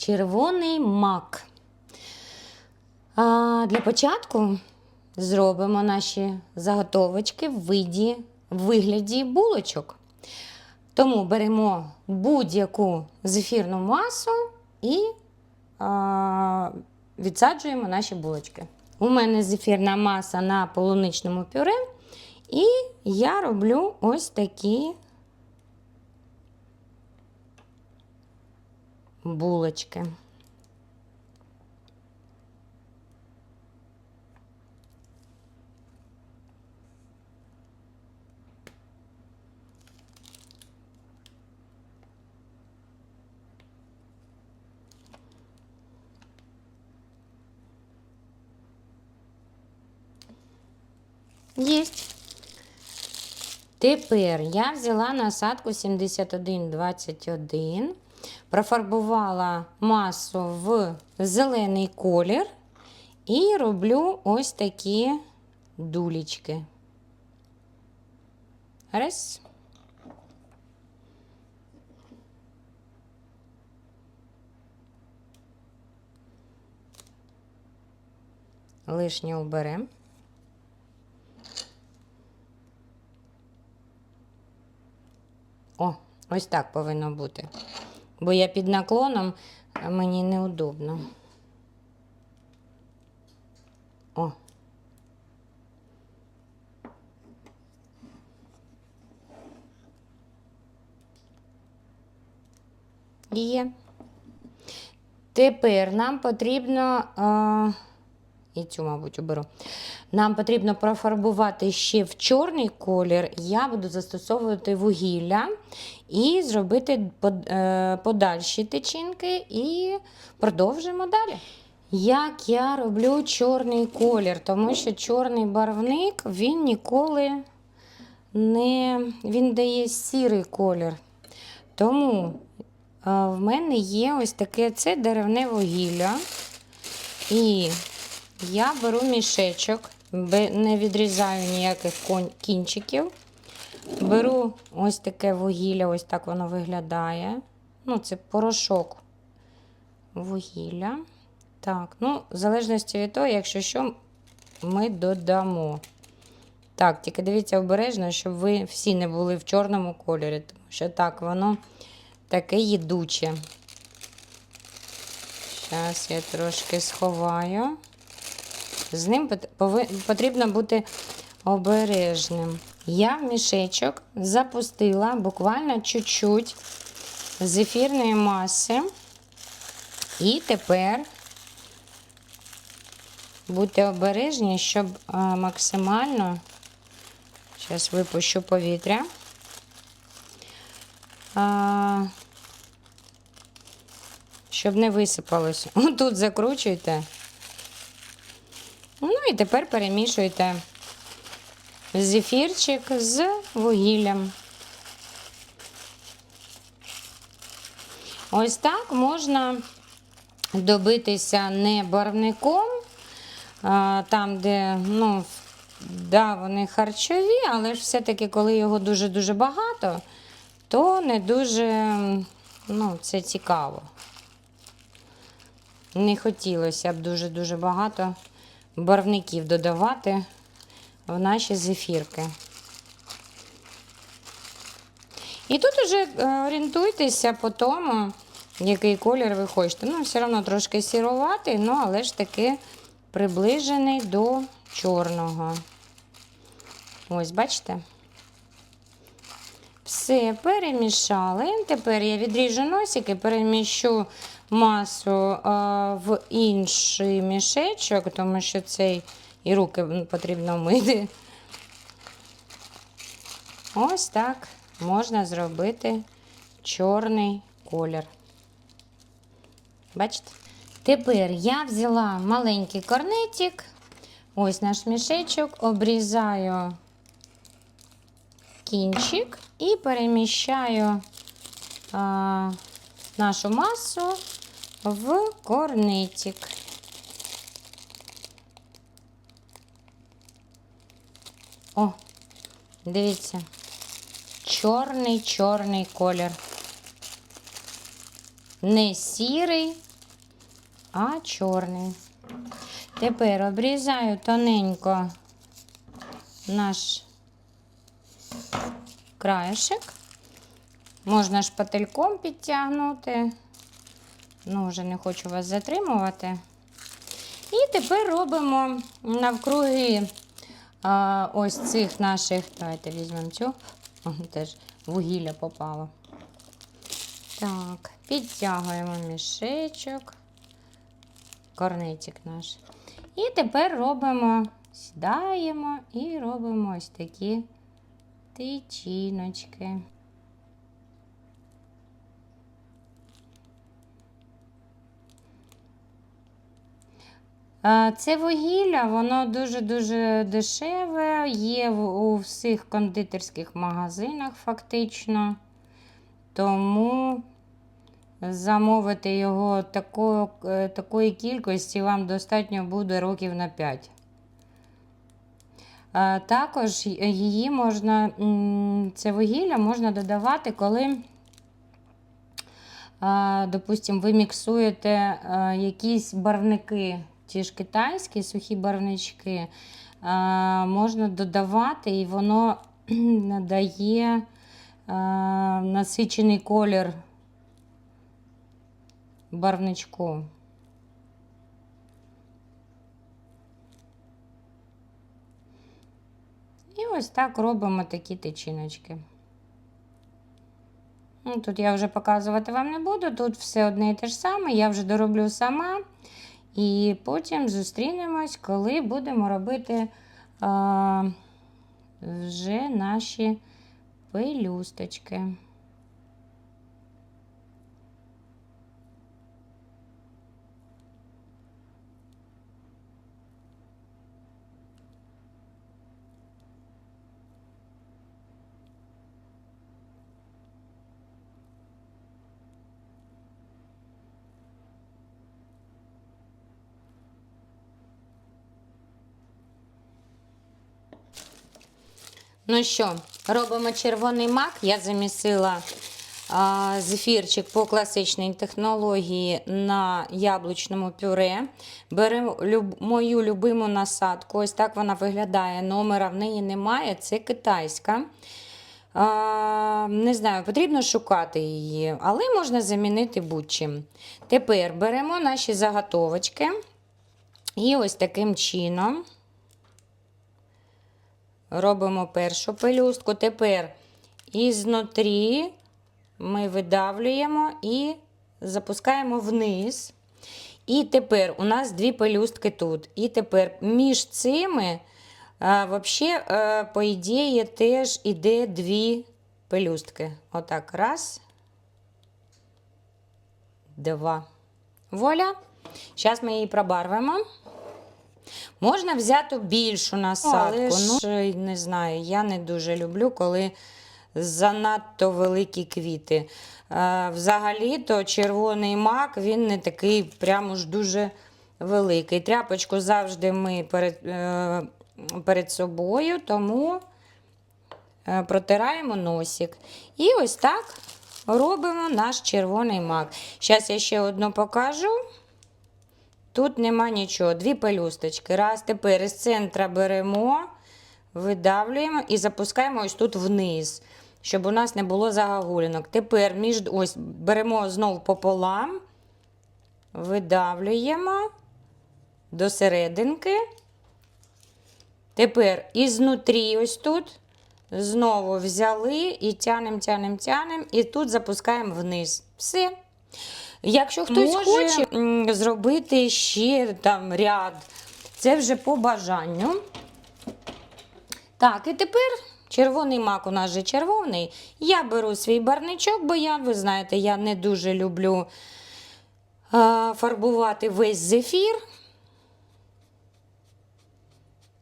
червоний мак. А, для початку зробимо наші заготовочки в виді, в вигляді булочок. Тому беремо будь-яку зефірну масу і а, відсаджуємо наші булочки. У мене зефірна маса на полуничному пюре, і я роблю ось такі булочки. Єсть. Тепер я взяла насадку 7121, профарбувала масу в зелений колір і роблю ось такі дулічки. Раз. Лишнє уберемо. О, ось так повинно бути. Бо я під наклоном, мені неудобно. О. Є. Тепер нам потрібно. А... І цю, мабуть, оберу. Нам потрібно профарбувати ще в чорний колір. Я буду застосовувати вугілля і зробити е, подальші тичинки і продовжимо далі. Як я роблю чорний колір, тому що чорний барвник він ніколи не він дає сірий колір. Тому е, в мене є ось таке це деревне вугілля. І я беру мішечок, не відрізаю ніяких кінчиків. Беру ось таке вугілля, ось так воно виглядає. Ну, це порошок вугілля. Так, ну, в залежності від того, якщо що, ми додамо. Так, тільки дивіться обережно, щоб ви всі не були в чорному кольорі, тому що так, воно таке їдуче. Зараз я трошки сховаю. З ним потрібно бути обережним. Я в мішечок запустила буквально чуть-чуть зефірної маси. І тепер будьте обережні, щоб максимально. Зараз випущу повітря. Щоб не висипалось. Отут закручуйте. Ну і тепер перемішуйте зефірчик з вугіллям. Ось так можна добитися не барвником, там, де, ну, да, вони харчові, але ж все-таки, коли його дуже-дуже багато, то не дуже ну, це цікаво. Не хотілося б дуже-дуже багато барвників додавати в наші зефірки. І тут уже е, орієнтуйтеся по тому, який колір ви хочете. Ну, все одно трошки сіруватий, ну, але ж таки приближений до чорного. Ось, бачите? Все, перемішали. Тепер я відріжу носики, переміщу масу в інший мішечок, тому що цей і руки потрібно мити. Ось так можна зробити чорний колір. Бачите? Тепер я взяла маленький корнетик, ось наш мішечок, обрізаю кінчик і переміщаю а, нашу масу в корнетик. О, дивіться, чорний чорний колір. Не сірий, а чорний. Тепер обрізаю тоненько наш краєшок. Можна шпательком підтягнути. Ну, вже не хочу вас затримувати. І тепер робимо навкруги а, ось цих наших. Давайте візьмемо цю. Теж вугілля попало. Так, підтягуємо мішечок, корнетик наш. І тепер робимо, сідаємо і робимо ось такі тичіночки. Це вугілля, воно дуже-дуже дешеве, є у всіх кондитерських магазинах фактично. Тому замовити його такої, е, такої кількості вам достатньо буде років на 5. Е, Також її можна, це вугілля можна додавати, коли, е, допустим, ви міксуєте е, якісь барвники, ті ж китайські сухі барвнички, е, можна додавати, і воно надає е, насичений колір барвничку. І ось так робимо такі тичиночки. Ну, тут я вже показувати вам не буду, тут все одне і те ж саме, я вже дороблю сама. І потім зустрінемось, коли будемо робити а, вже наші пелюсточки. Ну що, робимо червоний мак. Я замісила а, зефірчик по класичній технології на яблучному пюре. Беремо люб, мою любиму насадку. Ось так вона виглядає. Номера в неї немає. Це китайська. А, не знаю, потрібно шукати її, але можна замінити будь-чим. Тепер беремо наші заготовочки. І ось таким чином. Робимо першу пелюстку. Тепер ізнутрі ми видавлюємо і запускаємо вниз. І тепер у нас дві пелюстки тут. І тепер між цими, а, вообще, а, по ідеї, теж іде дві пелюстки. Отак. Раз. Два. Воля. Зараз ми її пробарвимо. Можна взяти більшу насадку. Але ну, ж, не знаю, я не дуже люблю, коли занадто великі квіти. Е, взагалі-то червоний мак, він не такий прямо ж дуже великий. Тряпочку завжди ми перед, е, перед собою, тому е, протираємо носик. І ось так робимо наш червоний мак. Зараз я ще одну покажу. Тут нема нічого. Дві пелюсточки. Раз, тепер із центра беремо, видавлюємо і запускаємо ось тут вниз, щоб у нас не було загагулянок. Тепер між, ось беремо знову пополам, видавлюємо до серединки. Тепер ізнутрі ось тут. Знову взяли і тянемо, тянемо, тянемо, і тут запускаємо вниз. Все. Якщо хтось Може- хоче м, зробити ще там ряд, це вже по бажанню. Так, і тепер червоний мак у нас же червоний. Я беру свій барничок, бо я, ви знаєте, я не дуже люблю а, фарбувати весь зефір.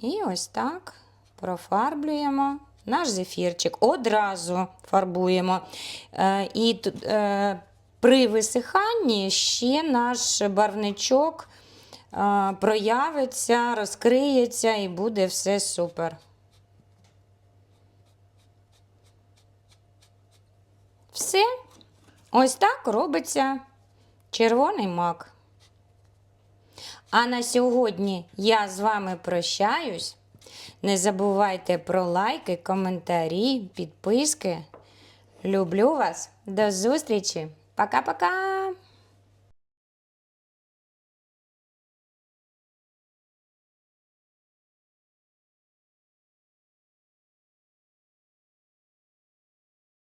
І ось так профарблюємо наш зефірчик. Одразу фарбуємо. Е, і тут, е, при висиханні ще наш барвничок е, проявиться, розкриється і буде все супер. Все. Ось так робиться червоний мак. А на сьогодні я з вами прощаюсь. Не забувайте про лайки, коментарі, підписки. Люблю вас. До зустрічі. Пока-пока.